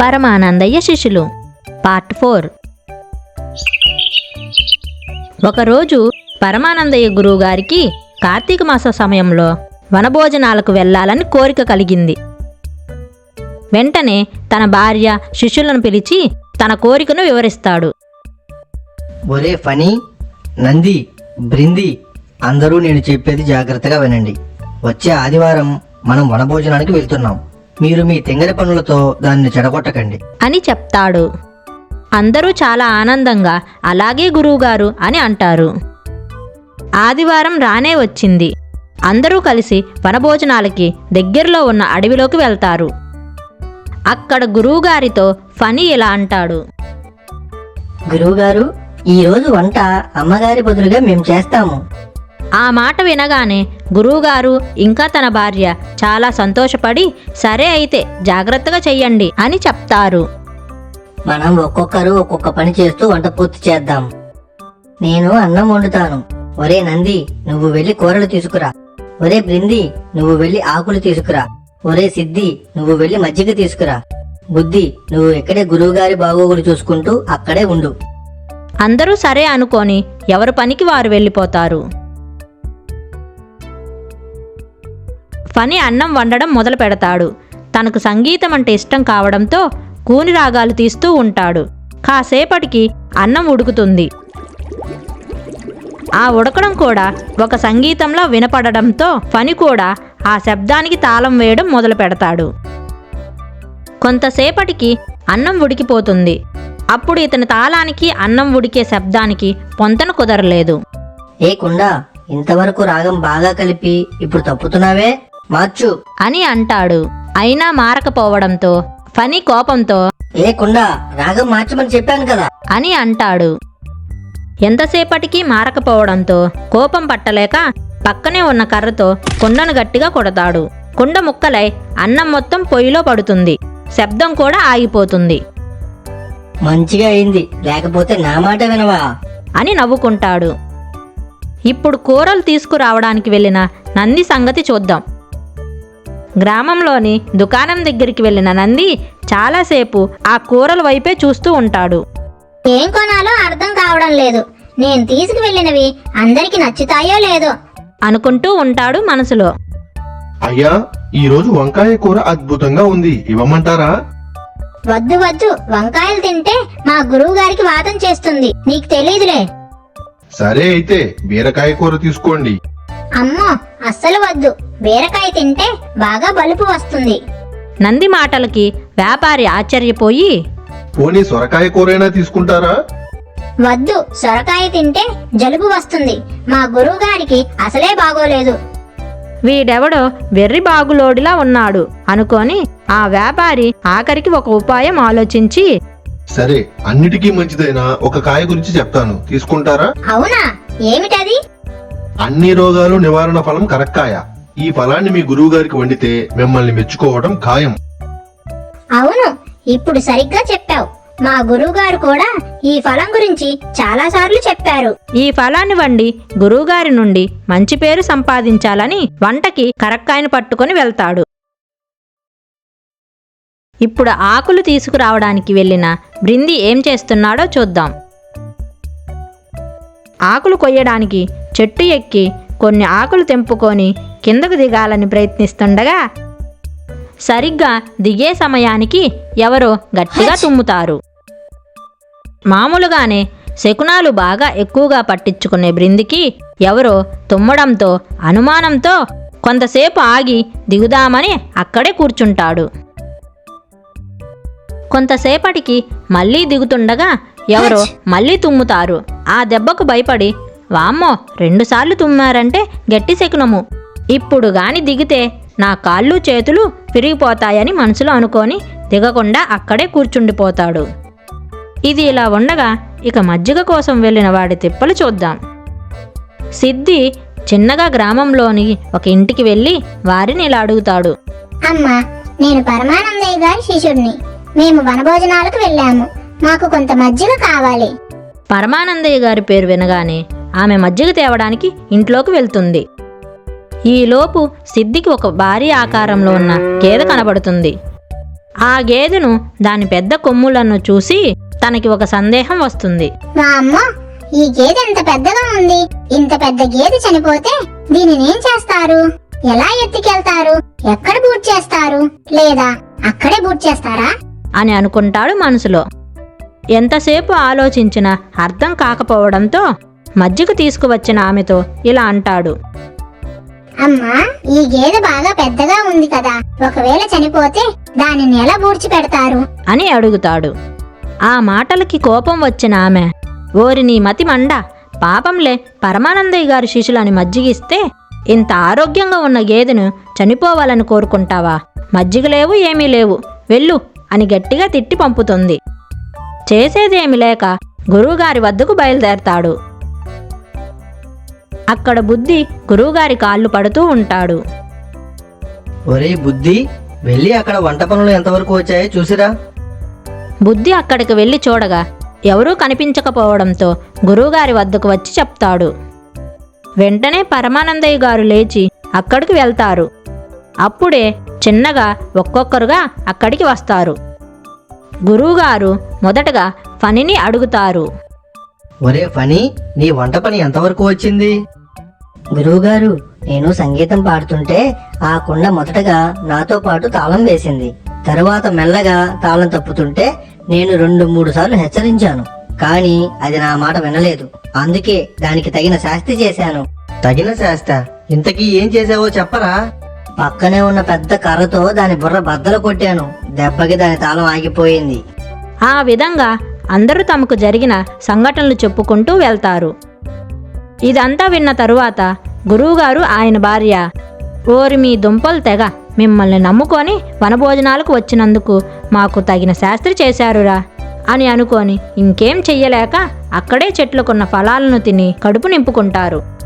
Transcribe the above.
పరమానందయ్య శిష్యులు. Part four. ఒకరోజు పరమానందయ్య గురువుగారికి కార్తీక మాస సమయంలో వనభోజనాలకు వెళ్ళాలని కోరిక కలిగింది. వెంటనే తన భార్య శిష్యులను పిలిచి తన కోరికను వివరిస్తాడు. ఒరే ఫనీ నంది బృంది అందరూ నేను చెప్పేది జాగ్రత్తగా వినండి. వచ్చే ఆదివారం మనం వనభోజనానికి వెళ్తున్నాం. మీరు మీ తెంగర పనులతో దాన్ని చెడగొట్టకండి. అని చెప్తాడు. అందరూ చాలా ఆనందంగా అలాగే గురువుగారు అని అంటారు. ఆదివారం రానే వచ్చింది. అందరూ కలిసి వనభోజనాలకి దగ్గరలో ఉన్న అడవిలోకి వెళ్తారు. అక్కడ గురువుగారితో ఫనీ ఇలా అంటాడు. గురువుగారు ఈ రోజు వంట అమ్మగారి బదులుగా మేము చేస్తాము. ఆ మాట వినగానే గురువుగారు ఇంకా తన భార్య చాలా సంతోషపడి సరే అయితే జాగ్రత్తగా చెయ్యండి అని చెప్తారు. మనం ఒక్కొక్కరు ఒక్కొక్క పని చేస్తూ వంట పూర్తి చేద్దాం. నేను అన్నం వండుతాను. ఒరే నంది నువ్వు వెళ్ళి కూరలు తీసుకురా. ఒరే బృంది నువ్వు వెళ్ళి ఆకులు తీసుకురా. ఒరే సిద్ధి నువ్వు వెళ్ళి మజ్జిగ తీసుకురా. బుద్ధి నువ్వు ఇక్కడే గురువుగారి బాగోగులు చూసుకుంటూ అక్కడే ఉండు. అందరూ సరే అనుకొని ఎవరి పనికి వారు వెళ్ళిపోతారు. పని అన్నం వండడం మొదలు పెడతాడు. తనకు సంగీతం అంటే ఇష్టం కావడంతో కూని రాగాలు తీస్తూ ఉంటాడు. కాసేపటికి అన్నం ఉడుకుతుంది. ఆ ఉడకడం కూడా ఒక సంగీతంలో వినపడడంతో ఫని కూడా ఆ శబ్దానికి తాళం వేయడం మొదలు పెడతాడు. కొంతసేపటికి అన్నం ఉడికిపోతుంది. అప్పుడు ఇతని తాళానికి అన్నం ఉడికే శబ్దానికి పొంతన కుదరలేదు. ఏ కుండా ఇంతవరకు రాగం బాగా కలిపి ఇప్పుడు తప్పుతున్నావే? మార్చు. అని అంటాడు. అయినా మారకపోవడంతో ఫనీ కోపంతో ఏ కుండా రాగం మార్చమని చెప్పాను కదా. అని అంటాడు. ఎంతసేపటికి మారకపోవడంతో కోపం పట్టలేక పక్కనే ఉన్న కర్రతో కుండను గట్టిగా కొడతాడు. కుండ ముక్కలై అన్నం మొత్తం పొయ్యిలో పడుతుంది. శబ్దం కూడా ఆగిపోతుంది. మంచిగా అయింది. లేకపోతే నా మాట వినవా? అని నవ్వుకుంటాడు. ఇప్పుడు కూరలు తీసుకురావడానికి వెళ్ళిన నంది సంగతి చూద్దాం. గ్రామంలోని దుకాణం దగ్గరికి వెళ్ళిన నంది చాలాసేపు ఆ కూరల వైపే చూస్తూ ఉంటాడు. ఏం కొనాలో అర్థం కావడం లేదు. నేను తీసుకువెళ్ళినవి అందరికి నచ్చుతాయో లేదో అనుకుంటూ ఉంటాడు మనసులో. అయ్యా ఈ రోజు వంకాయ కూర అద్భుతంగా ఉంది. ఇవ్వమంటారా? వద్దు వద్దు. వంకాయలు తింటే మా గురువు గారికి వాదం చేస్తుంది. నీకు తెలీదులే. సరే అయితే బీరకాయ కూర తీసుకోండి. అమ్మో అస్సలు వద్దు. బీరకాయ తింటే బాగా బలుపు వస్తుంది. నంది మాటలకి వ్యాపారి ఆశ్చర్యపోయి పోనీ సొరకాయ కూరైనా తీసుకుంటారా? వద్దు. సొరకాయ తింటే జలుబు వస్తుంది. మా గురువు గారికి అసలే బాగోలేదు. వీడెవడో వెర్రి బాగులోడిలా ఉన్నాడు అనుకొని ఆ వ్యాపారి ఆఖరికి ఒక ఉపాయం ఆలోచించి సరే అన్నిటికీ మంచిదైన ఒక కాయ గురించి చెప్తాను. తీసుకుంటారా? అవునా? ఏమిటది? అన్ని రోగాలు నివారణ ఫలం కరక్కాయ. ఈ ఫలాన్ని మీ గురువు గారికి వండితే మిమ్మల్ని మెచ్చుకోవడం ఖాయం. అవును ఇప్పుడు సరిగ్గా చెప్పావు. మా గురువు గారు కూడా ఈ ఫలం గురించి చాలా సార్లు చెప్పారు. ఈ ఫలాన్ని వండి గురువుగారి నుండి మంచి పేరు సంపాదించాలని వంటకి కరక్కాయను పట్టుకొని వెళ్తాడు. ఇప్పుడు ఆకులు తీసుకురావడానికి వెళ్ళిన బృంది ఏం చేస్తున్నాడో చూద్దాం. ఆకులు కొయ్యడానికి చెట్టు ఎక్కి కొన్ని ఆకులు తెంపుకొని కిందకు దిగాలని ప్రయత్నిస్తుండగా సరిగ్గా దిగే సమయానికి ఎవరో గట్టిగా తుమ్ముతారు. మామూలుగానే శకునాలు బాగా ఎక్కువగా పట్టించుకునే బృందికి ఎవరో తుమ్మడంతో అనుమానంతో కొంతసేపు ఆగి దిగుదామని అక్కడే కూర్చుంటాడు. కొంతసేపటికి మళ్ళీ దిగుతుండగా ఎవరో మళ్ళీ తుమ్ముతారు. ఆ దెబ్బకు భయపడి వామ్మో రెండుసార్లు తుమ్మారంటే గట్టి శకునము. ఇప్పుడు గాని దిగితే నా కాళ్ళు చేతులు విరిగిపోతాయని మనసులో అనుకొని దిగకుండా అక్కడే కూర్చుండిపోతాడు. ఇది ఇలా ఉండగా ఇక మజ్జిగ కోసం వెళ్ళిన వాడి తిప్పలు చూద్దాం. సిద్ధి చిన్నగా గ్రామంలోని ఒక ఇంటికి వెళ్ళి వారిని ఇలా అడుగుతాడు. అమ్మా నేను పరమానందయ్య గారి శిష్యుడిని. మేము వనభోజనాలకు వెళ్ళాము. మాకు కొంత మజ్జిగ కావాలి. పరమానందయ్య గారి పేరు వినగానే ఆమె మజ్జిగ తేవడానికి ఇంట్లోకి వెళ్తుంది. ఈలోపు సిద్ధికి ఒక భారీ ఆకారంలో ఉన్న గేదె కనబడుతుంది. ఆ గేదెను దాని పెద్ద కొమ్ములను చూసి తనకి ఒక సందేహం వస్తుంది. ఈ గేదె ఎంత పెద్దగా ఉంది. ఇంత పెద్ద గేదె చనిపోతే దీనిని ఏం చేస్తారు? ఎలా ఎత్తుకెళ్తారు? ఎక్కడ బూట్ చేస్తారు? లేదా అక్కడే బూట్ చేస్తారా? అని అనుకుంటాడు మనసులో. ఎంతసేపు ఆలోచించినా అర్థం కాకపోవడంతో మజ్జిగ తీసుకువచ్చిన ఆమెతో ఇలా అంటాడు. అమ్మా ఈ గేదె బాగా పెద్దగా ఉంది కదా ఒకవేళ చనిపోతే దానిని ఎలా బూడ్చి పెడతారు. అని అడుగుతాడు. ఆ మాటలకి కోపం వచ్చిన ఆమె ఓరి నీ మతి మండ పాపంలే పరమానందయ్య గారి శిష్యులని మజ్జిగిస్తే ఇంత ఆరోగ్యంగా ఉన్న గేదెను చనిపోవాలని కోరుకుంటావా? మజ్జిగ లేవు ఏమీ లేవు వెళ్ళు అని గట్టిగా తిట్టి పంపుతుంది. చేసేదేమి లేక గురువుగారి వద్దకు బయలుదేరతాడు. అక్కడ బుద్ధి గురువుగారి కాళ్ళు పడుతూ ఉంటాడు. ఒరే బుద్ధి వెళ్ళి అక్కడ వంట పనులు ఎంతవరకు వచ్చాయో చూసిరా. బుద్ధి అక్కడికి వెళ్ళి చూడగా ఎవరూ కనిపించకపోవడంతో గురువుగారి వద్దకు వచ్చి చెప్తాడు. వెంటనే పరమానందయ్య గారు లేచి అక్కడికి వెళ్తారు. అప్పుడే చిన్నగా ఒక్కొక్కరుగా అక్కడికి వస్తారు. గురువుగారు మొదటగా ఫణిని అడుగుతారు. ఒరే ఫనీ నీ వంట పని ఎంతవరకు వచ్చింది? గురువుగారు నేను సంగీతం పాడుతుంటే ఆ కుండ మొదటగా నాతో పాటు తాళం వేసింది. తరువాత మెల్లగా తాళం తప్పుతుంటే నేను రెండు మూడు సార్లు హెచ్చరించాను. కానీ అది నా మాట వినలేదు. అందుకే దానికి తగిన శాస్తి చేశాను. తగిన శాస్త? ఇంతకీ ఏం చేసావో చెప్పరా? పక్కనే ఉన్న పెద్ద కర్రతో దాని బుర్ర బద్దలు కొట్టాను. దెబ్బకి దాని తాళం ఆగిపోయింది. ఆ విధంగా అందరూ తమకు జరిగిన సంఘటనలు చెప్పుకుంటూ వెళ్తారు. ఇదంతా విన్న తరువాత గురువుగారు ఆయన భార్య ఓరి మీ దుంపలు తెగ మిమ్మల్ని నమ్ముకొని వనభోజనాలకు వచ్చినందుకు మాకు తగిన శాస్త్రి చేశారురా అని అనుకొని ఇంకేం చెయ్యలేక అక్కడే చెట్లకున్న ఫలాలను తిని కడుపు నింపుకుంటారు.